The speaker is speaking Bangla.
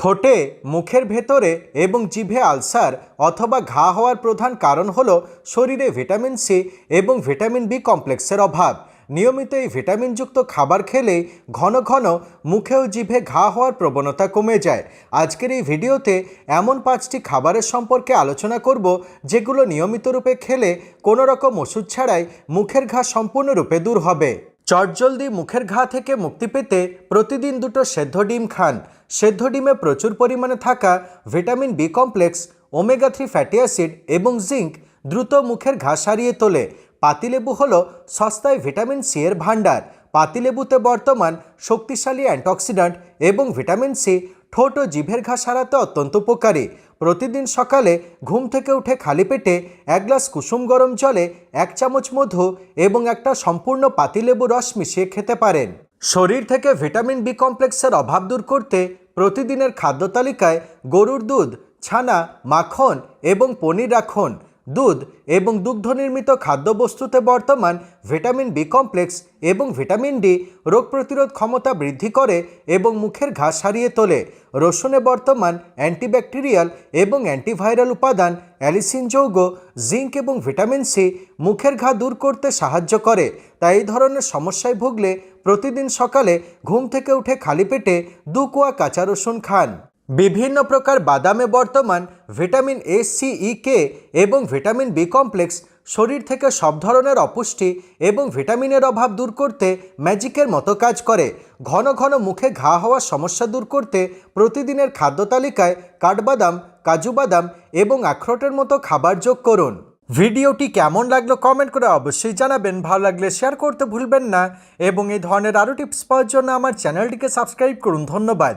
ঠোঁটে, মুখের ভেতরে এবং জিভে আলসার অথবা ঘা হওয়ার প্রধান কারণ হল শরীরে ভিটামিন সি এবং ভিটামিন বি কমপ্লেক্সের অভাব। নিয়মিত এই ভিটামিনযুক্ত খাবার খেলে ঘন ঘন মুখে ও জিভে ঘা হওয়ার প্রবণতা কমে যায়। আজকের এই ভিডিওতে এমন পাঁচটি খাবারের সম্পর্কে আলোচনা করব যেগুলো নিয়মিত রূপে খেলে কোনো রকম ওষুধ ছাড়াই মুখের ঘা সম্পূর্ণরূপে দূর হবে। চটজলদি মুখের ঘা থেকে মুক্তি পেতে প্রতিদিন দুটো সেদ্ধ ডিম খান। সেদ্ধ ডিমে প্রচুর পরিমাণে থাকা vitamin B complex, omega three fatty acid এবং জিঙ্ক দ্রুত মুখের ঘা সারিয়ে তোলে। পাতিলেবু হলো সস্তায় ভিটামিন সি এর ভাণ্ডার। পাতিলেবুতে বর্তমান শক্তিশালী অ্যান্টিঅক্সিডেন্ট এবং ভিটামিন সি ঠোঁট ও জিভের ঘা সারাতে অত্যন্ত উপকারী। প্রতিদিন সকালে ঘুম থেকে উঠে খালি পেটে এক গ্লাস কুসুম গরম জলে এক চামচ মধু এবং একটা সম্পূর্ণ পাতিলেবু রস মিশিয়ে খেতে পারেন। শরীর থেকে ভিটামিন বি কমপ্লেক্সের অভাব দূর করতে প্রতিদিনের খাদ্য তালিকায় গরুর দুধ, ছানা, মাখন এবং পনির রাখুন। দুধ এবং দুগ্ধ নির্মিত খাদ্যবস্তুতে বর্তমান ভিটামিন বি কমপ্লেক্স এবং ভিটামিন ডি রোগ প্রতিরোধ ক্ষমতা বৃদ্ধি করে এবং মুখের ঘা সারিয়ে তোলে। রসুনে বর্তমান অ্যান্টিব্যাকটেরিয়াল এবং অ্যান্টিভাইরাল উপাদান অ্যালিসিন যৌগ, জিঙ্ক এবং ভিটামিন সি মুখের ঘা দূর করতে সাহায্য করে। তাই এই ধরনের সমস্যায় ভুগলে প্রতিদিন সকালে ঘুম থেকে উঠে খালি পেটে দু কোয়া কাঁচা রসুন খান। বিভিন্ন প্রকার বাদামে বর্তমান ভিটামিন এ সি ই কে এবং ভিটামিন বি কমপ্লেক্স শরীর থেকে সব ধরনের অপুষ্টি এবং ভিটামিনের অভাব দূর করতে ম্যাজিকের মতো কাজ করে। ঘন ঘন মুখে ঘা হওয়ার সমস্যা দূর করতে প্রতিদিনের খাদ্য তালিকায় কাঠবাদাম, কাজু বাদাম এবং আখরোটের মতো খাবার যোগ করুন। ভিডিওটি কেমন লাগল কমেন্ট করে অবশ্যই জানাবেন। ভালো লাগলে শেয়ার করতে ভুলবেন না এবং এই ধরনের আরও টিপস পাওয়ার জন্য আমার চ্যানেলটিকে সাবস্ক্রাইব করুন। ধন্যবাদ।